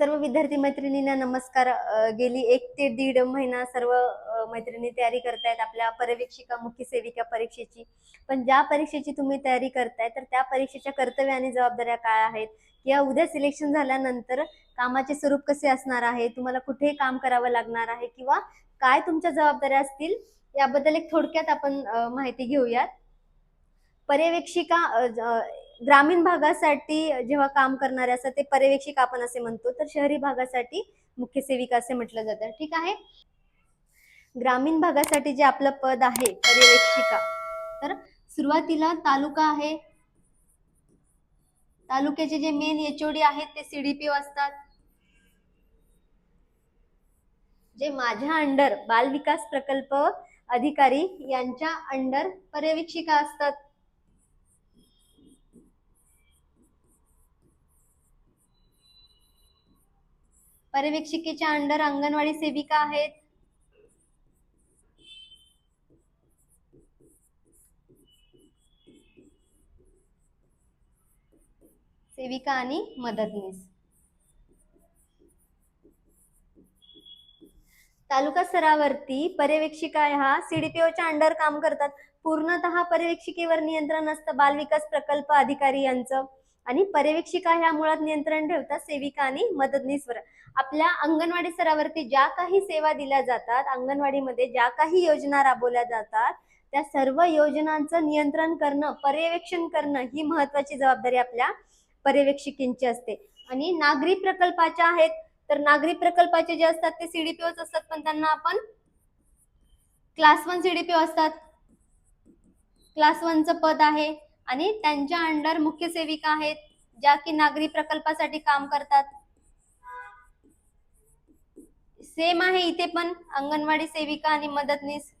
सर्व विद्यार्थी मैत्रिणींना नमस्कार गेली एक ते दीड महिना सर्व मैत्रिणी तयारी करतायत आपल्या पर्यवेक्षिका मुख्य सेविका परीक्षेची. पण ज्या परीक्षेची तुम्ही तयारी करताय तर त्या परीक्षेच्या कर्तव्य आणि जबाबदाऱ्या काय आहेत? किंवा उद्या सिलेक्शन झाल्यानंतर कामाचे स्वरूप कसे असणार आहे? तुम्हाला कुठे काम करावं लागणार आहे? किंवा काय तुमच्या जबाबदाऱ्या असतील? याबद्दल एक थोडक्यात आपण माहिती घेऊयात. पर्यवेक्षिका ग्रामीण भागासाठी जेव्हा काम करणारे असतात ते पर्यवेक्षिका आपण असे म्हणतो. तर शहरी भागासाठी मुख्य सेविका असे म्हटलं जातं. ठीक आहे? ग्रामीण भागासाठी जे आपलं पद आहे पर्यवेक्षिका तर सुरुवातीला तालुका आहे. तालुक्याचे जे मेन एचओडी आहेत ते सीडीपीओ असतात. जे माझ्या अंडर बाल विकास प्रकल्प अधिकारी यांच्या अंडर पर्यवेक्षिका असतात. पर्यवेक्षिकेच्या अंडर अंगणवाडी सेविका आहेत. सेविका आणि मदतनीस. तालुका स्तरावरती पर्यवेक्षिका ह्या सीडीपीओच्या अंडर काम करतात. पूर्णतः पर्यवेक्षिकेवर नियंत्रण असतं. बालविकास प्रकल्प अधिकारी यांचं. आणि पर्यवेक्षिका ह्या मुळात नियंत्रण ठेवतात सेविका आणि मदतनीसवर आपल्या अंगणवाडी स्तरावरती ज्या काही सेवा दिल्या जातात अंगणवाडीमध्ये ज्या काही योजना राबवल्या जातात त्या सर्व योजनांचं नियंत्रण करणं पर्यवेक्षण करणं ही महत्वाची जबाबदारी आपल्या पर्यवेक्षिकेंची असते. आणि नागरी प्रकल्पाच्या आहेत तर नागरी प्रकल्पाचे जे असतात ते सीडीपीओच असतात पण त्यांना आपण क्लास वन सीडीपीओ असतात. क्लास वनचं पद आहे आणि त्यांच्या अंडर मुख्य सेविका आहेत ज्या की नागरी प्रकल्पासाठी काम करतात. सेम आहे इथे पण अंगणवाडी सेविका आणि मदतनीस.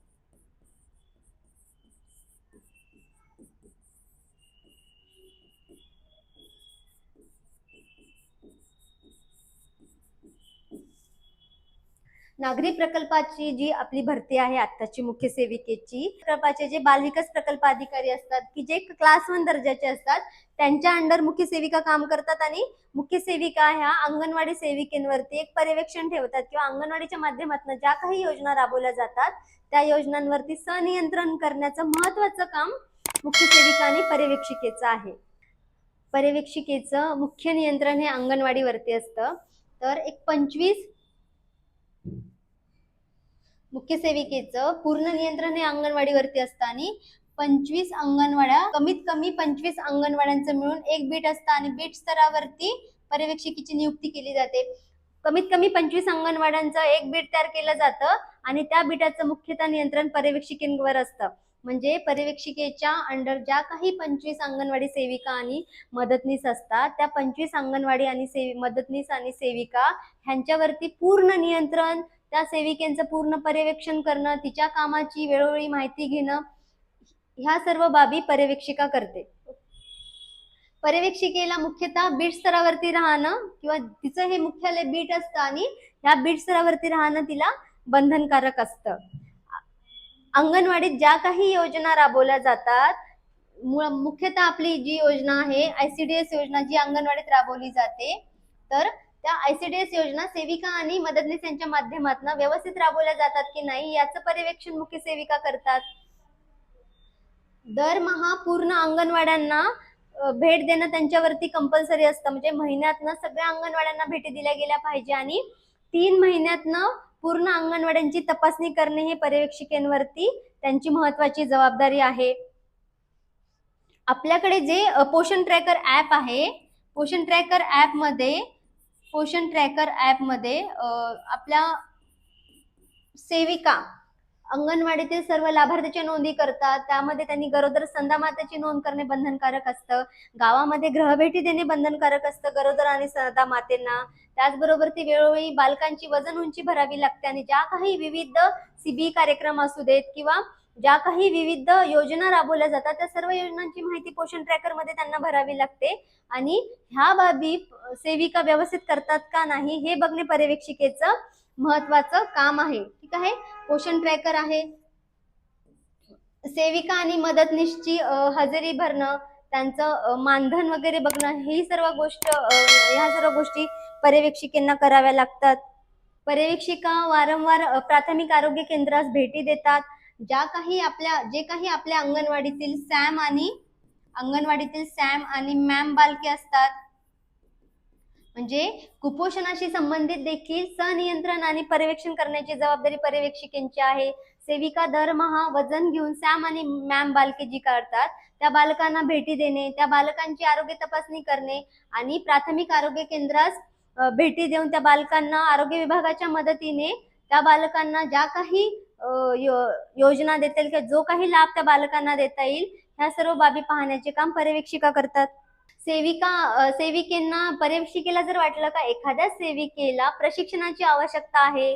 नागरी प्रकल्पाची जी आपली भरती आहे आत्ताची मुख्य सेविकेची प्रकल्पाचे जे बालविकास प्रकल्प अधिकारी असतात की जे क्लास वन दर्जाचे असतात त्यांच्या अंडर मुख्य सेविका काम करतात आणि मुख्य सेविका ह्या अंगणवाडी सेविकेंवरती एक पर्यवेक्षण ठेवतात किंवा अंगणवाडीच्या माध्यमातून ज्या काही योजना राबवल्या जातात त्या योजनांवरती सनियंत्रण करण्याचं महत्वाचं काम मुख्य सेविका आणि पर्यवेक्षिकेचं आहे. पर्यवेक्षिकेचं मुख्य नियंत्रण हे अंगणवाडीवरती असतं. तर एक पंचवीस मुख्य सेविकेचं पूर्ण नियंत्रण हे अंगणवाडीवरती असतं आणि पंचवीस अंगणवाड्या कमीत कमी पंचवीस अंगणवाड्यांचं मिळून एक बीट असतं आणि बीट स्तरावरती पर्यवेक्षिकेची नियुक्ती केली जाते. कमीत कमी पंचवीस अंगणवाड्यांचं एक बीट तयार केलं जातं आणि त्या बीटाचं मुख्यतः नियंत्रण पर्यवेक्षिकेवर असतं. म्हणजे पर्यवेक्षिकेच्या अंडर ज्या काही पंचवीस अंगणवाडी सेविका आणि मदतनीस असतात त्या पंचवीस अंगणवाडी आणि सेवि मदतनीस आणि सेविका ह्यांच्यावरती पूर्ण नियंत्रण त्या सेविकेचं पूर्ण पर्यवेक्षण करणं तिच्या कामाची वेळोवेळी माहिती घेणं ह्या सर्व बाबी पर्यवेक्षिका करते. पर्यवेक्षिकेला मुख्यतः बीट स्तरावरती राहणं किंवा तिचं हे मुख्यालय बीट असतं आणि ह्या बीट स्तरावरती राहणं तिला बंधनकारक असतं. अंगणवाडीत ज्या काही योजना राबवल्या जातात मुख्यतः आपली जी योजना आहे आयसीडीएस योजना जी अंगणवाडीत राबवली जाते तर त्या आयसीडीएस योजना सेविका आणि मदतनीस यांच्या माध्यमातून व्यवस्थित राबवल्या जातात की नाही याचं पर्यवेक्षण मुख्य सेविका करतात. दरमहा पूर्ण अंगणवाड्यांना भेट देणं त्यांच्यावरती कंपल्सरी असतं. म्हणजे महिन्यातनं सगळ्या अंगणवाड्यांना भेटी दिल्या गेल्या पाहिजे आणि तीन महिन्यातनं पूर्ण अंगणवाड्यांची तपासणी करणे हे पर्यवेक्षिकेंवरती त्यांची महत्वाची जबाबदारी आहे. आपल्याकडे जे पोषण ट्रॅकर ॲप आहे पोषण ट्रॅकर ॲपमध्ये पोषण ट्रॅकर ॲपमध्ये आपल्या सेविका अंगणवाडीतील सर्व लाभार्थीच्या नोंदी करतात. त्यामध्ये त्यांनी गरोदर स्तंदामातेची नोंद करणे बंधनकारक असतं. गावामध्ये ग्रहभेटी देणे बंधनकारक असतं. गरोदर आणि स्तंदा मातेंना. त्याचबरोबर ती वेळोवेळी बालकांची वजन उंची भरावी लागते आणि ज्या काही विविध सीबी कार्यक्रम असू देत किंवा ज्या काही विविध योजना राबवल्या जातात त्या सर्व योजनांची माहिती पोषण ट्रॅकरमध्ये त्यांना भरावी लागते. आणि ह्या बाबी सेविका व्यवस्थित करतात का नाही हे बघणे पर्यवेक्षिकेचं महत्वाचं काम आहे. ठीक आहे? पोषण ट्रॅकर आहे. सेविका आणि मदतनीशची हजेरी भरणं त्यांचं मानधन वगैरे बघणं ही सर्व गोष्ट ह्या सर्व गोष्टी पर्यवेक्षिकेंना कराव्या लागतात. पर्यवेक्षिका वारंवार प्राथमिक आरोग्य केंद्रास भेटी देतात. ज्या काही आपल्या जे काही आपल्या अंगणवाडीतील सॅम आणि अंगणवाडीतील सॅम आणि मॅम बालके असतात. म्हणजे कुपोषणाशी संबंधित देखील सनियंत्रण आणि पर्यवेक्षण करण्याची जबाबदारी पर्यवेक्षिकेंची आहे. सेविका दरमहा वजन घेऊन सॅम आणि मॅम बालके जी काढतात त्या बालकांना भेटी देणे त्या बालकांची आरोग्य तपासणी करणे आणि प्राथमिक आरोग्य केंद्रास भेटी देऊन त्या बालकांना आरोग्य विभागाच्या मदतीने त्या बालकांना ज्या काही यो- योजना देता येईल किंवा जो काही लाभ त्या बालकांना देता येईल ह्या सर्व बाबी पाहण्याचे काम पर्यवेक्षिका करतात. सेविका सेविकेंना पर्यवेक्षिकेला जर वाटलं का एखाद्या सेविकेला प्रशिक्षणाची आवश्यकता आहे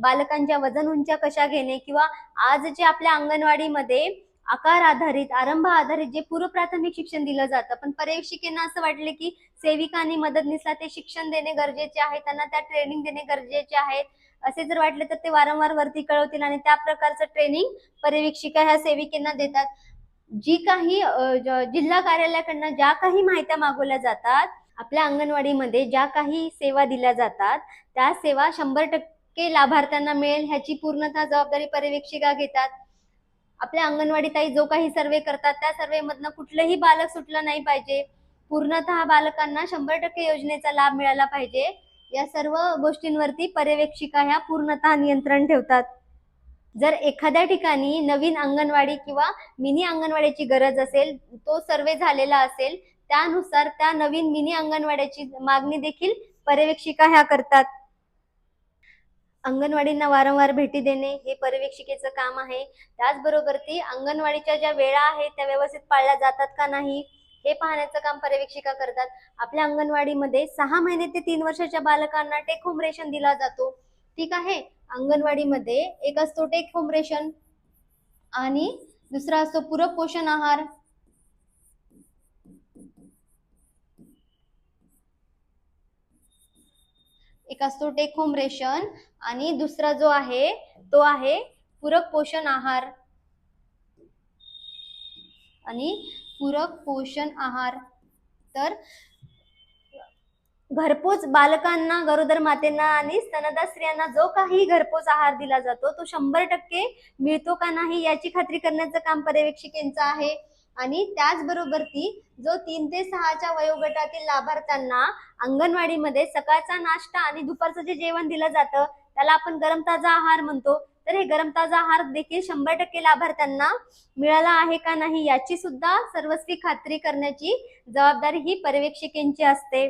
बालकांच्या वजन उंच्या कशा घेणे किंवा आज जे आपल्या अंगणवाडीमध्ये आकार आधारित आरंभ आधारित जे पूर्व प्राथमिक शिक्षण दिलं जातं पण पर्यवेक्षिकेंना असं वाटले की सेविका आणि मदतनीसला ते शिक्षण देणे गरजेचे आहे त्यांना त्या ट्रेनिंग देणे गरजेचे आहे. असे जर वाटले तर ते वारंवार वरती कळवतील आणि त्या प्रकारचं ट्रेनिंग पर्यवेक्षिका ह्या सेविकेंना देतात. जी काही जिल्हा कार्यालयाकडनं ज्या काही माहित्या मागवल्या जातात आपल्या अंगणवाडीमध्ये ज्या काही सेवा दिल्या जातात त्या सेवा शंभर टक्के लाभार्थ्यांना मिळेल ह्याची पूर्णतः जबाबदारी पर्यवेक्षिका घेतात. आपल्या अंगणवाडीताई जो काही सर्वे करतात त्या सर्वे मधनं कुठलंही बालक सुटलं नाही पाहिजे. पूर्णतः बालकांना शंभर टक्के योजनेचा लाभ मिळाला पाहिजे. या सर्व गोष्टींवरती पर्यवेक्षिका ह्या पूर्णतः नियंत्रण ठेवतात. जर एखाद्या ठिकाणी नवीन अंगणवाडी किंवा मिनी अंगणवाडीची गरज असेल तो सर्वे झालेला असेल त्यानुसार त्या नवीन मिनी अंगणवाड्याची मागणी देखील पर्यवेक्षिका ह्या करतात. अंगणवाडींना वारंवार भेटी देणे हे पर्यवेक्षिकेचं काम आहे. त्याचबरोबर ती अंगणवाडीच्या ज्या वेळा आहेत त्या व्यवस्थित पाळल्या जातात का नाही हे पाहण्याचं काम पर्यवेक्षिका करतात. आपल्या अंगणवाडीमध्ये सहा महिने ते तीन वर्षाच्या बालकांना टेक होम रेशन दिला जातो. ठीक आहे? अंगणवाडीमध्ये एक असतो टेक होम रेशन आणि दुसरा असतो पूरक पोषण आहार. एक असतो टेक होम रेशन आणि दुसरा जो आहे तो आहे पूरक पोषण आहार. आणि पूरक पोषण आहार. तर घरपोच बालकांना गरोदर मातेंना आणि स्तनदा स्त्रियांना जो काही घरपोच आहार दिला जातो तो शंभर टक्के मिळतो का नाही याची खात्री करण्याचं काम पर्यवेक्षिकेंचं आहे. आणि त्याचबरोबर ती जो तीन ते सहाच्या वयोगटातील लाभार्थ्यांना अंगणवाडीमध्ये सकाळचा नाश्ता आणि दुपारचं जे जेवण दिलं जातं त्याला आपण गरम ताजा आहार म्हणतो. तर हे गरम ताजा आहार देखील शंभर टक्के लाभार्थ्यांना मिळाला आहे का नाही याची सुद्धा सर्वस्वी खात्री करण्याची जबाबदारी ही पर्यवेक्षिकेची असते.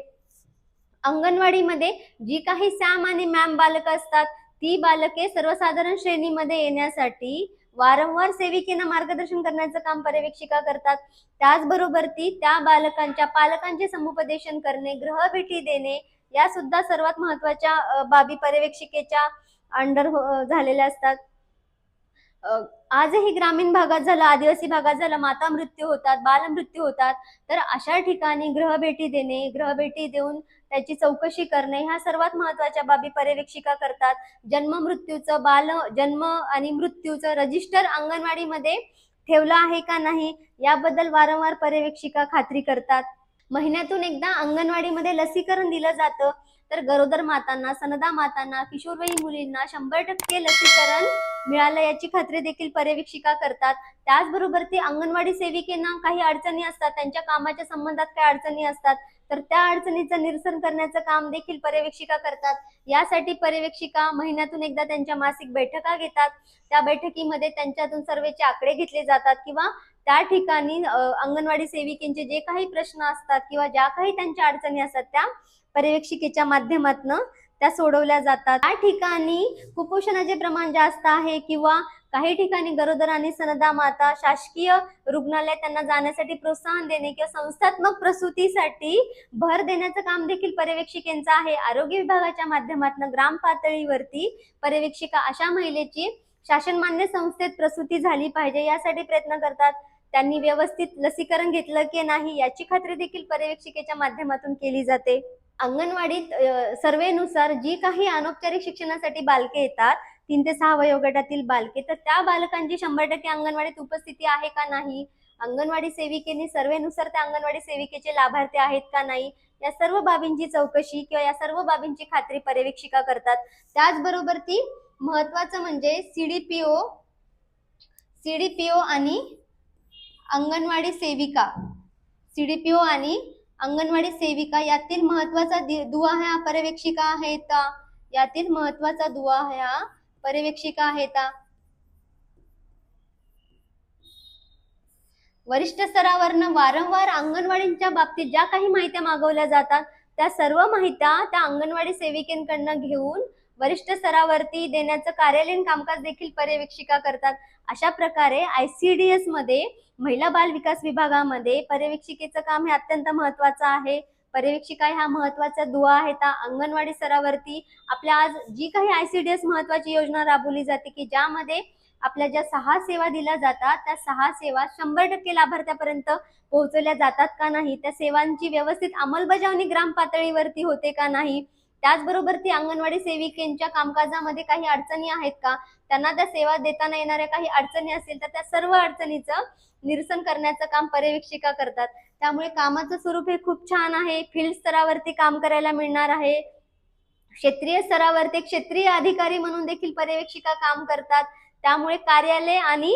अंगणवाडीमध्ये जी काही सॅम आणि मॅम बालकं असतात ती बालके सर्वसाधारण श्रेणीमध्ये येण्यासाठी वारंवार सेविकेनं मार्गदर्शन करण्याचं काम पर्यवेक्षिका करतात. त्याचबरोबर ती त्या बालकांच्या पालकांचे समुपदेशन करणे गृहभेटी देणे या सुद्धा सर्वात महत्त्वाच्या बाबी पर्यवेक्षिकेच्या हो, अंडर झालेल्या असतात. आजही ग्रामीण भागात झालं आदिवासी भागात झालं माता मृत्यू होतात बालमृत्यू होतात. तर अशा ठिकाणी ग्रहभेटी देणे ग्रहभेटी देऊन त्याची चौकशी करणे ह्या सर्वात महत्त्वाच्या बाबी पर्यवेक्षिका करतात. जन्म मृत्यूचं बाल जन्म आणि मृत्यूचं रजिस्टर अंगणवाडीमध्ये ठेवलं आहे का नाही याबद्दल वारंवार पर्यवेक्षिका खात्री करतात. महिन्यातून एकदा अंगणवाडीमध्ये लसीकरण दिलं जातं. तर गरोदर मातांना सनदा मातांना किशोरवयीन मुलींना शंभर टक्के लसीकरण मिळालं याची खात्री देखील पर्यवेक्षिका करतात. त्याचबरोबर ते अंगणवाडी सेविकेना काही अडचणी असतात त्यांच्या कामाच्या संबंधात काही अडचणी असतात तर त्या अडचणीचं निरसन करण्याचं काम देखील पर्यवेक्षिका करतात. यासाठी पर्यवेक्षिका महिन्यातून एकदा त्यांच्या मासिक बैठका घेतात. त्या बैठकीमध्ये त्यांच्यातून सर्वेचे आकडे घेतले जातात किंवा त्या ठिकाणी अंगणवाडी सेविकेंचे जे काही प्रश्न असतात किंवा ज्या काही त्यांच्या अडचणी असतात त्या पर्यवेक्षिकेच्या माध्यमातून त्या सोडवल्या जातात. त्या ठिकाणी कुपोषणाचे प्रमाण जास्त आहे किंवा काही ठिकाणी गरोदर आणि सनदा माता शासकीय रुग्णालयात त्यांना जाण्यासाठी प्रोत्साहन देणे किंवा संस्थात्मक प्रसूतीसाठी भर देण्याचं काम देखील पर्यवेक्षिकेंचं आहे. आरोग्य विभागाच्या माध्यमातून ग्राम पातळीवरती पर्यवेक्षिका अशा महिलेची शासनमान्य संस्थेत प्रसूती झाली पाहिजे यासाठी प्रयत्न करतात. त्यांनी व्यवस्थित लसीकरण घेतलं की नाही याची खात्री देखील पर्यवेक्षिकेच्या माध्यमातून केली जाते. अंगणवाडीत सर्वेनुसार जी काही अनौपचारिक शिक्षणासाठी बालके येतात तीन ते सहा वयोगटातील बालके तर त्या बालकांची शंभर टक्के अंगणवाडीत उपस्थिती आहे का नाही? अंगणवाडी सेविकेने सर्वेनुसार त्या अंगणवाडी सेविकेचे लाभार्थी आहेत का नाही? या सर्व बाबींची चौकशी किंवा या सर्व बाबींची खात्री पर्यवेक्षिका करतात. त्याचबरोबर ती महत्वाचं म्हणजे सीडीपीओ सीडीपीओ आणि अंगणवाडी सेविका. सीडीपीओ आणि अंगणवाडी सेविका यातील महत्त्वाचा दुवा ह्या पर्यवेक्षिका आहेत. यातील महत्त्वाचा दुवा ह्या पर्यवेक्षिका आहेत. वरिष्ठ स्तरावरनं वारंवार अंगणवाडींच्या बाबतीत ज्या काही माहित्या मागवल्या जातात त्या सर्व माहित्या त्या अंगणवाडी सेविकेंकडनं घेऊन वरिष्ठ स्तरावरती देण्याचं कार्यालयीन कामकाज देखील पर्यवेक्षिका करतात. अशा प्रकारे आयसीडीएसमध्ये महिला बाल विकास विभागामध्ये पर्यवेक्षिकेचं काम हे अत्यंत महत्वाचं आहे. पर्यवेक्षिका ह्या महत्त्वाच्या दुवा आहेत. त्या अंगणवाडी स्तरावरती आपल्या आज जी काही आयसीडीएस महत्वाची योजना राबवली जाते की ज्यामध्ये आपल्या ज्या सहा सेवा दिल्या जातात त्या सहा सेवा शंभर टक्के लाभार्थ्यापर्यंत पोहोचवल्या जातात का नाही? त्या सेवांची व्यवस्थित अंमलबजावणी ग्राम पातळीवरती होते का नाही? त्याचबरोबर ती अंगणवाडी सेविकेंच्या कामकाजामध्ये काही अडचणी आहेत का? त्यांना त्या सेवा देताना येणाऱ्या काही अडचणी असतील तर त्या सर्व अडचणीचं निरसन करण्याचं काम पर्यवेक्षिका करतात. त्यामुळे कामाचं स्वरूप हे खूप छान आहे. फील्ड स्तरावरती काम करायला मिळणार आहे. क्षेत्रीय स्तरावरती क्षेत्रीय अधिकारी म्हणून देखील पर्यवेक्षिका काम करतात. त्यामुळे कार्यालय आणि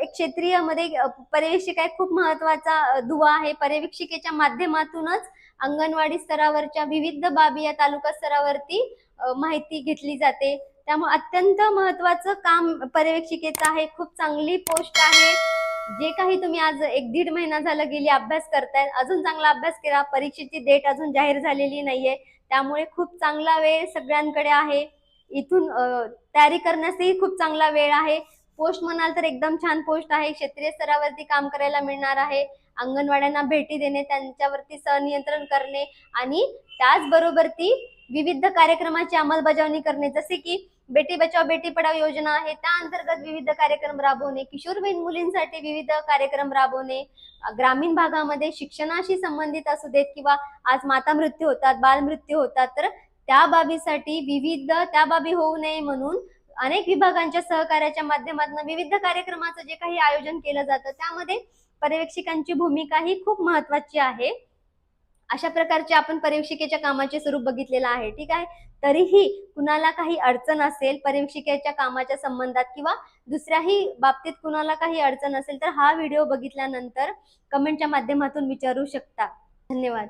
एक क्षेत्रीयमध्ये पर्यवेक्षिका खूप महत्त्वाचा दुवा आहे. पर्यवेक्षिकेच्या माध्यमातूनच अंगणवाडी स्तरावरच्या विविध बाबी या तालुका स्तरावरती माहिती घेतली जाते. त्यामुळे अत्यंत महत्वाचं काम पर्यवेक्षिकेचं आहे. खूप चांगली पोस्ट आहे. जे काही तुम्ही आज एक दीड महिना झालं गेली अभ्यास करताय अजून चांगला अभ्यास केला परीक्षेची डेट अजून जाहीर झालेली नाहीये. त्यामुळे खूप चांगला वेळ सगळ्यांकडे आहे. इथून तयारी करण्यासही खूप चांगला वेळ आहे. पोस्ट म्हणाल तर एकदम छान पोस्ट आहे. क्षेत्रीय स्तरावरती काम करायला मिळणार आहे. अंगणवाड्यांना भेटी देणे त्यांच्यावरती सहनियंत्रण करणे आणि त्याचबरोबर ती विविध कार्यक्रमाची अंमलबजावणी करणे. जसे की बेटी बचाव बेटी पढाव योजना आहे. त्या अंतर्गत विविध कार्यक्रम राबवणे किशोरवयीन मुलींसाठी विविध कार्यक्रम राबवणे. ग्रामीण भागामध्ये शिक्षणाशी संबंधित असू देत किंवा आज माता मृत्यू होतात बालमृत्यू होतात तर त्या बाबीसाठी विविध त्या बाबी होऊ नये म्हणून अनेक विभागांच्या सहकार्याच्या माध्यमातून विविध कार्यक्रमाचं जे काही आयोजन केलं जातं त्यामध्ये पर्यवेक्षिकांची भूमिका ही खूप महत्वाची आहे. अशा प्रकारचे आपण पर्यवेक्षिकेच्या कामाचे स्वरूप बघितलेलं आहे ठीक आहे? तरीही कुणाला काही अडचण असेल पर्यवेक्षिकेच्या कामाच्या संबंधात किंवा दुसऱ्याही बाबतीत कुणाला काही अडचण असेल तर हा व्हिडिओ बघितल्यानंतर कमेंटच्या माध्यमातून विचारू शकता. धन्यवाद.